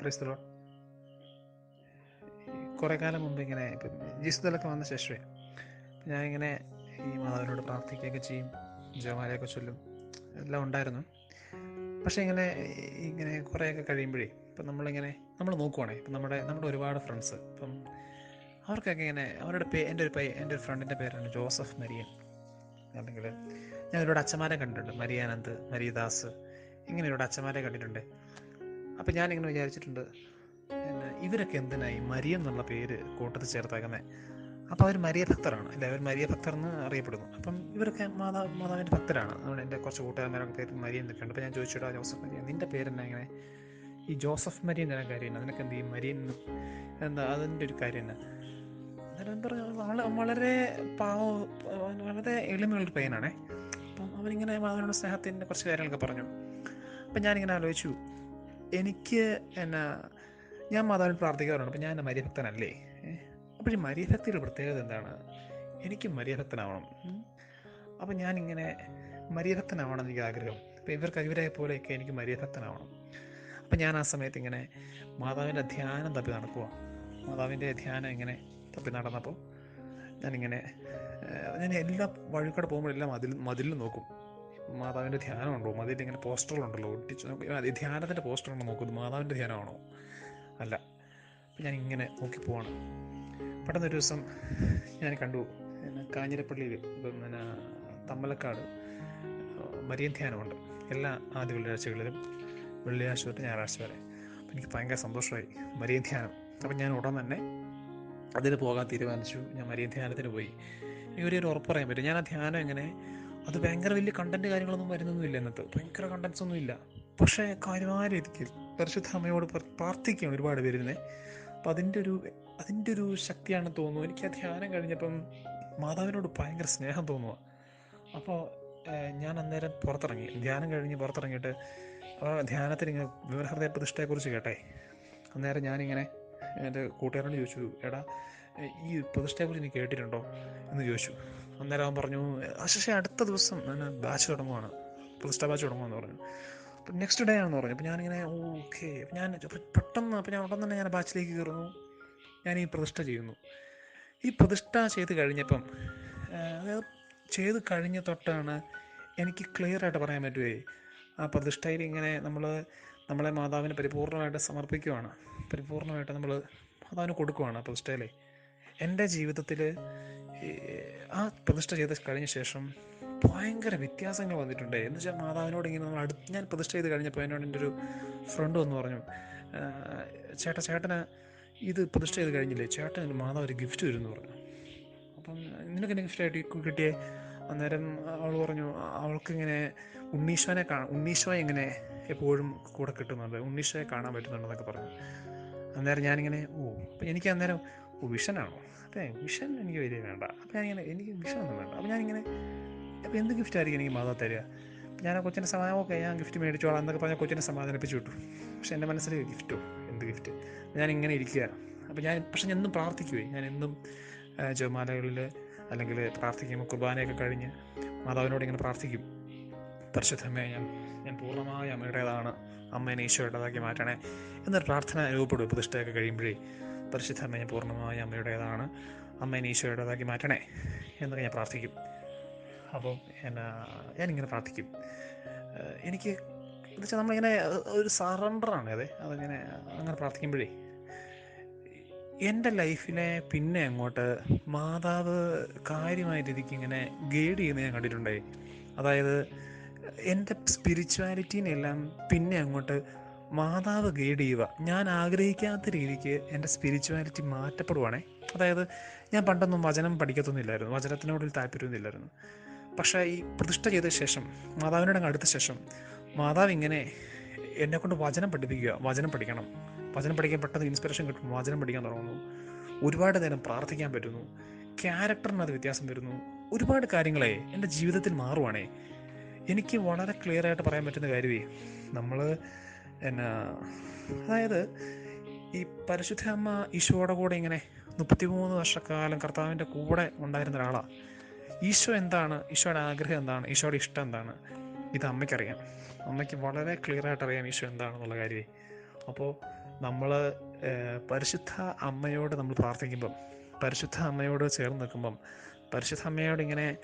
പ്രൈസ്തലോ കുറേ കാലം മുമ്പ് ഇങ്ങനെ ഇപ്പം ജിസ്തലൊക്കെ വന്ന ശേഷമേ ഞാൻ ഇങ്ങനെ ഈ മാതാവിനോട് പ്രാർത്ഥിക്കുകയൊക്കെ ചെയ്യും ജമാലയൊക്കെ ചൊല്ലും എല്ലാം ഉണ്ടായിരുന്നു. പക്ഷേ ഇങ്ങനെ ഇങ്ങനെ കുറേയൊക്കെ കഴിയുമ്പോഴേ ഇപ്പം നമ്മളിങ്ങനെ നമ്മൾ നോക്കുവാണേ ഇപ്പം നമ്മുടെ നമ്മുടെ ഒരുപാട് ഫ്രണ്ട്സ് ഇപ്പം അവർക്കൊക്കെ ഇങ്ങനെ അവരുടെ പേ എന്റെ ഒരു പേ എന്റെ ഒരു ഫ്രണ്ടിന്റെ പേരാണ് ജോസഫ് മരിയൻ. അല്ലെങ്കിൽ ഞാൻ ഒരുപാട് അച്ഛന്മാരെ കണ്ടിട്ടുണ്ട് മരിയാനന്ദ് മരിയദാസ് ഇങ്ങനെ ഒരുപാട് അച്ഛന്മാരെ കണ്ടിട്ടുണ്ട്. അപ്പം ഞാനിങ്ങനെ വിചാരിച്ചിട്ടുണ്ട് പിന്നെ ഇവരൊക്കെ എന്തിനായി മരിയ എന്നുള്ള പേര് കൂട്ടത്തിൽ ചേർത്തേക്കുന്നത് അപ്പോൾ അവർ മരിയ ഭക്തരാണ് അല്ലെ? അവർ മരിയ ഭക്തർ എന്ന് അറിയപ്പെടുന്നു. അപ്പം ഇവരൊക്കെ മാതാ മാതാവിന്റെ ഭക്തരാണ്. അതുകൊണ്ട് എന്റെ കുറച്ച് കൂട്ടുകാരന്മാരൊക്കെ പേര് മരിയ എന്നൊക്കെ അപ്പോൾ ഞാൻ ചോദിച്ചിട്ട് ജോസഫ് മരിയ നിന്റെ പേരെന്നാ ഇങ്ങനെ? ഈ ജോസഫ് മരിയ എന്ന കാര്യം അതിനൊക്കെ എന്ത് ചെയ്യും മരിയൻ എന്താ അതിന്റെ ഒരു കാര്യം തന്നെ അന്നേരം പറഞ്ഞു വളരെ പാവ വളരെ എളിമയുള്ളൊരു പയ്യനാണേ. അപ്പം അവനിങ്ങനെ മാതാവിനോട് സ്നേഹത്തിന്റെ കുറച്ച് കാര്യങ്ങളൊക്കെ പറഞ്ഞു. അപ്പം ഞാനിങ്ങനെ ആലോചിച്ചു എനിക്ക് എന്നാ ഞാൻ മാതാവിന് പ്രാർത്ഥിക്കാറുണ്ട്. അപ്പം ഞാൻ മര്യഭക്തനല്ലേ? അപ്പോൾ ഈ മര്യഭക്തിയുടെ പ്രത്യേകത എന്താണ്? എനിക്ക് മര്യഭക്തനാവണം. അപ്പോൾ അപ്പം ഞാനിങ്ങനെ മര്യഭക്തനാവണം എനിക്ക് ആഗ്രഹം അപ്പോൾ ഇവർക്ക് ഇവരെ പോലെയൊക്കെ എനിക്ക് മര്യഭക്തനാവണം. അപ്പം ഞാൻ ആ സമയത്ത് ഇങ്ങനെ മാതാവിന്റെ ധ്യാനം തപ്പി നടക്കുക മാതാവിന്റെ ധ്യാനം ഇങ്ങനെ തപ്പി നടന്നപ്പോൾ ഞാനിങ്ങനെ ഞാൻ എല്ലാ വഴിക്കൂടെ പോകുമ്പോഴെല്ലാം മതിൽ മതിലിൽ നോക്കും. മാതാവിന്റെ ധ്യാനമുണ്ടോ? മതിൽ ഇങ്ങനെ പോസ്റ്ററുകളുണ്ടല്ലോ ഒട്ടിച്ച് അത് ധ്യാനത്തിന്റെ പോസ്റ്ററുണ്ടോ നോക്കുന്നത് മാതാവിന്റെ ധ്യാനമാണോ? അല്ല. അപ്പം ഞാൻ ഇങ്ങനെ നോക്കി പോവാണ്. പെട്ടെന്ന് ഒരു ദിവസം ഞാൻ കണ്ടു കാഞ്ഞിരപ്പള്ളിയിൽ പിന്നെ തമ്മലക്കാട് മരിയൻ ധ്യാനമുണ്ട്. എല്ലാ ആദ്യ വെള്ളിയാഴ്ചകളിലും വെള്ളിയാഴ്ച തൊട്ട് ഞായറാഴ്ച വരെ. അപ്പം എനിക്ക് ഭയങ്കര സന്തോഷമായി മരിയൻ ധ്യാനം. അപ്പം ഞാൻ ഉടൻ തന്നെ അതിന് പോകാൻ തീരുമാനിച്ചു. ഞാൻ മരിയൻ ധ്യാനത്തിന് പോയി. എനിക്ക് ഒരു ഉറപ്പ് പറയാൻ പറ്റും. ഞാൻ ആ ധ്യാനം എങ്ങനെ അത് ഭയങ്കര വലിയ കണ്ടന്റ് കാര്യങ്ങളൊന്നും വരുന്നൊന്നുമില്ല ഇന്നത്തെ. ഭയങ്കര കണ്ടന്റ്സ് ഒന്നും ഇല്ല പക്ഷേ കാര്യമായ രീതിക്ക് പരിശുദ്ധ അമ്മയോട് പ്ര- പ്രാർത്ഥിക്കുകയാണ് ഒരുപാട് പേരുന്നേ അപ്പൊ അതിന്റെ ഒരു അതിന്റെ ഒരു ശക്തിയാണെന്ന് തോന്നുന്നു. എനിക്ക് ആ ധ്യാനം കഴിഞ്ഞപ്പം മാതാവിനോട് ഭയങ്കര സ്നേഹം തോന്നുക അപ്പോൾ ഞാൻ അന്നേരം പുറത്തിറങ്ങി. ധ്യാനം കഴിഞ്ഞ് പുറത്തിറങ്ങിയിട്ട് ധ്യാനത്തിൽ ഇങ്ങനെ വിവരഹൃദയ പ്രതിഷ്ഠയെക്കുറിച്ച് കേട്ടെ. അന്നേരം ഞാനിങ്ങനെ എന്റെ കൂട്ടുകാരോട് ചോദിച്ചു എടാ ഈ പ്രതിഷ്ഠയെക്കുറിച്ച് നീ കേട്ടിട്ടുണ്ടോ? എന്ന് ചോദിച്ചു. അന്നേരം അവൻ പറഞ്ഞു പക്ഷേ അടുത്ത ദിവസം ഞാൻ ബാച്ച് തുടങ്ങുവാണ്. പ്രതിഷ്ഠ ബാച്ച് തുടങ്ങുമെന്ന് പറഞ്ഞു. അപ്പം നെക്സ്റ്റ് ഡേ ആണെന്ന് പറഞ്ഞു. അപ്പം ഞാനിങ്ങനെ ഓക്കെ ഞാൻ പെട്ടെന്ന് അപ്പം ഞാൻ ഉടൻ തന്നെ ഞാൻ ബാച്ചിലേക്ക് കയറുന്നു. ഞാൻ ഈ പ്രതിഷ്ഠ ചെയ്യുന്നു. ഈ പ്രതിഷ്ഠ ചെയ്ത് കഴിഞ്ഞപ്പം അതായത് ചെയ്ത് കഴിഞ്ഞ തൊട്ടാണ് എനിക്ക് ക്ലിയർ ആയിട്ട് പറയാൻ പറ്റുമേ ആ പ്രതിഷ്ഠയിൽ ഇങ്ങനെ നമ്മൾ നമ്മളെ മാതാവിന് പരിപൂർണമായിട്ട് സമർപ്പിക്കുവാണ്. പരിപൂർണമായിട്ട് നമ്മൾ മാതാവിന് കൊടുക്കുവാണ് പ്രതിഷ്ഠയിലെ. എന്റെ ജീവിതത്തിൽ ആ പ്രതിഷ്ഠ ചെയ്ത് കഴിഞ്ഞ ശേഷം ഭയങ്കര വ്യത്യാസങ്ങൾ വന്നിട്ടുണ്ട്. എന്ന് വെച്ചാൽ മാതാവിനോട് ഇങ്ങനെ നമ്മൾ അടുത്ത് ഞാൻ പ്രതിഷ്ഠ ചെയ്ത് കഴിഞ്ഞപ്പോൾ എന്നോട് എന്റെ ഒരു ഫ്രണ്ട് വന്ന് പറഞ്ഞു "ആ, ചേട്ടാ ചേട്ടന് ഇത് പ്രതിഷ്ഠ ചെയ്ത് കഴിഞ്ഞില്ലേ? ചേട്ടൻ മാതാവ് ഒരു ഗിഫ്റ്റ് വരും എന്ന് പറഞ്ഞു. അപ്പം നിനക്ക് ഗിഫ്റ്റ് ഗിഫ്റ്റായിട്ട് കിട്ടിയേ? അന്നേരം അവൾ പറഞ്ഞു അവൾക്കിങ്ങനെ ഉണ്ണീശോനെ കാണാം ഉണ്ണീശോയെ ഇങ്ങനെ എപ്പോഴും കൂടെ കിട്ടുന്നുണ്ട് ഉണ്ണീശോയെ കാണാൻ പറ്റുന്നുണ്ടെന്നൊക്കെ പറഞ്ഞു. അന്നേരം ഞാനിങ്ങനെ ഓ അപ്പം എനിക്ക് അന്നേരം വിഷനാണോ? അതെ വിഷൻ എനിക്ക് വലിയ വേണ്ട. അപ്പം ഞാനിങ്ങനെ എനിക്ക് വിഷനൊന്നും വേണ്ട. അപ്പം ഞാനിങ്ങനെ അപ്പം എന്ത് ഗിഫ്റ്റ് ആയിരിക്കും എനിക്ക് മാതാവ് തരിക? ഞാൻ ആ കൊച്ചിന്റെ സമാധാനം ഓക്കെ ഞാൻ ഗിഫ്റ്റ് മേടിച്ചോളാം എന്നൊക്കെ പറഞ്ഞാൽ കൊച്ചിനെ സമാധാനിപ്പിച്ചു വിട്ടു. പക്ഷെ എന്റെ മനസ്സിൽ ഗിഫ്റ്റോ എന്ത് ഗിഫ്റ്റ് ഞാനിങ്ങനെ ഇരിക്കുക അപ്പം ഞാൻ പക്ഷെ ഞാൻ എന്നും പ്രാർത്ഥിക്കുവേ. ഞാൻ എന്നും ജോമാലകളിൽ അല്ലെങ്കിൽ പ്രാർത്ഥിക്കുമ്പോൾ കുർബാനയൊക്കെ കഴിഞ്ഞ് മാതാവിനോട് ഇങ്ങനെ പ്രാർത്ഥിക്കും. പരിശുദ്ധമേ ഞാൻ ഞാൻ പൂർണമായി അമ്മയുടേതാണ്. അമ്മേനെ ഈശോയുടേതാക്കി മാറ്റണേ എന്നൊരു പ്രാർത്ഥന രൂപപ്പെടും പ്രതിഷ്ഠയൊക്കെ കഴിയുമ്പോഴേ. പരിശുദ്ധമ്മ അമ്മയെ പൂർണമായ അമ്മയുടേതാണ്. അമ്മേനെ ഈശോയുടേതാക്കി മാറ്റണേ എന്നൊക്കെ ഞാൻ പ്രാർത്ഥിക്കും. അപ്പം എന്നാ ഞാനിങ്ങനെ പ്രാർത്ഥിക്കും. എനിക്ക് എന്ന് വെച്ചാൽ നമ്മളിങ്ങനെ ഒരു സറണ്ടറാണ് അതെ അതിങ്ങനെ അങ്ങനെ പ്രാർത്ഥിക്കുമ്പോഴേ എന്റെ ലൈഫിനെ പിന്നെ അങ്ങോട്ട് മാതാവ് കാര്യമായ രീതിക്ക് ഇങ്ങനെ ഗൈഡ് ചെയ്യുന്നത് ഞാൻ കണ്ടിട്ടുണ്ടായി. അതായത് എന്റെ സ്പിരിച്വാലിറ്റീനെല്ലാം പിന്നെ അങ്ങോട്ട് മാതാവ് ഗൈഡ് ചെയ്യുക. ഞാൻ ആഗ്രഹിക്കാത്ത രീതിക്ക് എന്റെ സ്പിരിച്വാലിറ്റി മാറ്റപ്പെടുവാണേ. അതായത് ഞാൻ പണ്ടൊന്നും വചനം പഠിക്കത്തൊന്നുമില്ലായിരുന്നു. വചനത്തിനോടൊരു താല്പര്യമൊന്നുമില്ലായിരുന്നു. പക്ഷേ ഈ പ്രതിഷ്ഠ ചെയ്ത ശേഷം മാതാവിനോട് അങ്ങ് അടുത്ത ശേഷം മാതാവ് ഇങ്ങനെ എന്നെക്കൊണ്ട് വചനം പഠിപ്പിക്കുക വചനം പഠിക്കണം. വചനം പഠിക്കാൻ പെട്ടെന്ന് ഇൻസ്പിറേഷൻ കിട്ടും വചനം പഠിക്കാൻ തുടങ്ങുന്നു. ഒരുപാട് നേരം പ്രാർത്ഥിക്കാൻ പറ്റുന്നു. അത് വ്യത്യാസം വരുന്നു. ഒരുപാട് കാര്യങ്ങളെ എന്റെ ജീവിതത്തിൽ മാറുവാണേ. എനിക്ക് വളരെ ക്ലിയർ ആയിട്ട് പറയാൻ പറ്റുന്ന കാര്യമേ നമ്മൾ എന്നാ അതായത് ഈ പരിശുദ്ധ അമ്മ ഈശോയുടെ കൂടെ ഇങ്ങനെ മുപ്പത്തിമൂന്ന് വർഷക്കാലം കർത്താവിന്റെ കൂടെ ഉണ്ടായിരുന്ന ഒരാളാണ് ഈശോ എന്താണ്? ഈശോയുടെ ആഗ്രഹം എന്താണ്? ഈശോയുടെ ഇഷ്ടം എന്താണ്? ഇത് അമ്മയ്ക്കറിയാം. അമ്മയ്ക്ക് വളരെ ക്ലിയർ ആയിട്ട് അറിയാം ഈശോ എന്താണെന്നുള്ള കാര്യമേ അപ്പോൾ നമ്മൾ പരിശുദ്ധ അമ്മയോട് നമ്മൾ പ്രാർത്ഥിക്കുമ്പം പരിശുദ്ധ അമ്മയോട് ചേർന്ന് നിൽക്കുമ്പം പരിശുദ്ധ അമ്മയോട് ഇങ്ങനെ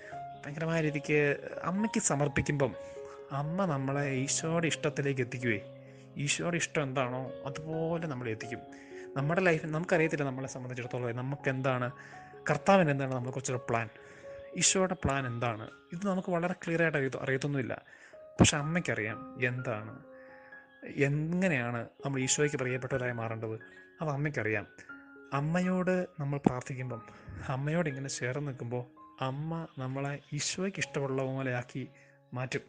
ഭയങ്കരമായ രീതിക്ക് അമ്മയ്ക്ക് സമർപ്പിക്കുമ്പം അമ്മ നമ്മളെ ഈശോയുടെ ഇഷ്ടത്തിലേക്ക് എത്തിക്കുവേ. ഈശോയുടെ ഇഷ്ടം എന്താണോ അതുപോലെ നമ്മൾ എത്തിക്കും. നമ്മുടെ ലൈഫിൽ നമുക്കറിയത്തില്ല നമ്മളെ സംബന്ധിച്ചിടത്തോളം നമുക്ക് എന്താണ് കർത്താവിന് എന്താണ് നമ്മൾ കുറച്ചൊരു പ്ലാൻ ഈശോയുടെ പ്ലാൻ എന്താണ്? ഇത് നമുക്ക് വളരെ ക്ലിയർ ആയിട്ട് അറിയ അറിയത്തൊന്നുമില്ല. പക്ഷെ അമ്മയ്ക്കറിയാം എന്താണ്? എങ്ങനെയാണ് നമ്മൾ ഈശോയ്ക്ക് പ്രിയപ്പെട്ടവരായി മാറേണ്ടത്? അത് അമ്മയ്ക്കറിയാം. അമ്മയോട് നമ്മൾ പ്രാർത്ഥിക്കുമ്പം അമ്മയോട് ഇങ്ങനെ ചേർന്ന് നിൽക്കുമ്പോൾ അമ്മ നമ്മളെ ഈശോയ്ക്ക് ഇഷ്ടമുള്ള പോലെയാക്കി മാറ്റും.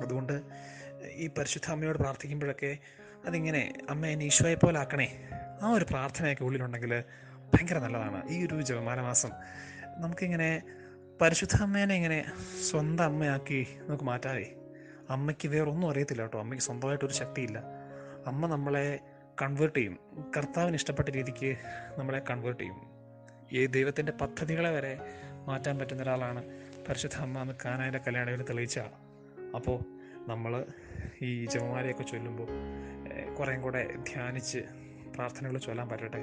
അതുകൊണ്ട് ഈ പരിശുദ്ധ അമ്മയോട് പ്രാർത്ഥിക്കുമ്പോഴൊക്കെ അതിങ്ങനെ അമ്മ എന്നെ ഈശോയെ പോലെ ആക്കണേ. ആ ഒരു പ്രാർത്ഥനയൊക്കെ ഉള്ളിലുണ്ടെങ്കിൽ ഭയങ്കര നല്ലതാണ്. ഈ ഒരു ജപമാല മാസം നമുക്കിങ്ങനെ പരിശുദ്ധ അമ്മേനെ ഇങ്ങനെ സ്വന്തം അമ്മയാക്കി നമുക്ക് മാറ്റാവേ. അമ്മയ്ക്ക് വേറൊന്നും അറിയത്തില്ല കേട്ടോ. അമ്മയ്ക്ക് സ്വന്തമായിട്ടൊരു ശക്തിയില്ല. അമ്മ നമ്മളെ കൺവേർട്ട് ചെയ്യും. കർത്താവിന് ഇഷ്ടപ്പെട്ട രീതിക്ക് നമ്മളെ കൺവേർട്ട് ചെയ്യും. ഈ ദൈവത്തിന്റെ പദ്ധതികളെ വരെ മാറ്റാൻ പറ്റുന്ന ഒരാളാണ് പരിശുദ്ധ അമ്മ എന്ന് കാനായ കല്യാണത്തിൽ തെളിയിച്ച ആൾ. അപ്പോൾ നമ്മൾ ഈ ജപമാലയൊക്കെ ചൊല്ലുമ്പോൾ കുറേയും കൂടെ ധ്യാനിച്ച് പ്രാർത്ഥനകൾ ചൊല്ലാൻ പറ്റട്ടെ?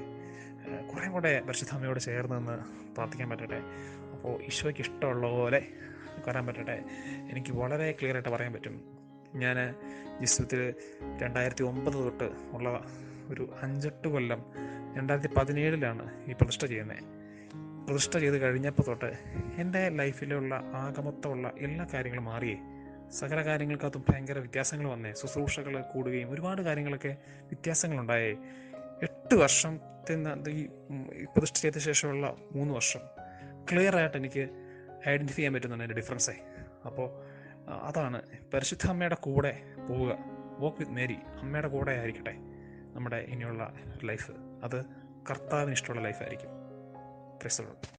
കുറേ കൂടെ പരിശുദ്ധാമയോട് ചേർന്ന് നിന്ന് പ്രാർത്ഥിക്കാൻ പറ്റട്ടെ? അപ്പോൾ ഈശോയ്ക്ക് ഇഷ്ടമുള്ള പോലെ വരാൻ പറ്റട്ടെ? എനിക്ക് വളരെ ക്ലിയർ ആയിട്ട് പറയാൻ പറ്റും. ഞാൻ ജീവിതത്തിൽ രണ്ടായിരത്തി ഒമ്പത് തൊട്ട് ഉള്ള ഒരു അഞ്ചെട്ട് കൊല്ലം രണ്ടായിരത്തി പതിനേഴിലാണ് ഈ പ്രതിഷ്ഠ ചെയ്യുന്നത് പ്രതിഷ്ഠ ചെയ്ത് കഴിഞ്ഞപ്പോൾ തൊട്ട് എന്റെ ലൈഫിലുള്ള ആകമൊത്തമുള്ള എല്ലാ കാര്യങ്ങളും മാറിയേ. സകല കാര്യങ്ങൾക്കകത്തും ഭയങ്കര വ്യത്യാസങ്ങൾ വന്നേ. ശുശ്രൂഷകൾ കൂടുകയും ഒരുപാട് കാര്യങ്ങളൊക്കെ വ്യത്യാസങ്ങളുണ്ടായേ. എട്ട് വർഷത്തിൽ ഈ പ്രതിഷ്ഠ ചെയ്ത ശേഷമുള്ള മൂന്ന് വർഷം ക്ലിയർ ആയിട്ട് എനിക്ക് ഐഡന്റിഫൈ ചെയ്യാൻ പറ്റുന്നുണ്ട് എന്റെ ഡിഫറൻസേ. അപ്പോൾ അതാണ്. പരിശുദ്ധ അമ്മയുടെ കൂടെ പോവുക. വോക്ക് വിത്ത് മേരി അമ്മയുടെ കൂടെ ആയിരിക്കട്ടെ നമ്മുടെ ഇനിയുള്ള ലൈഫ് അത് കർത്താവിന് ഇഷ്ടമുള്ള ലൈഫായിരിക്കും പ്രശ്നം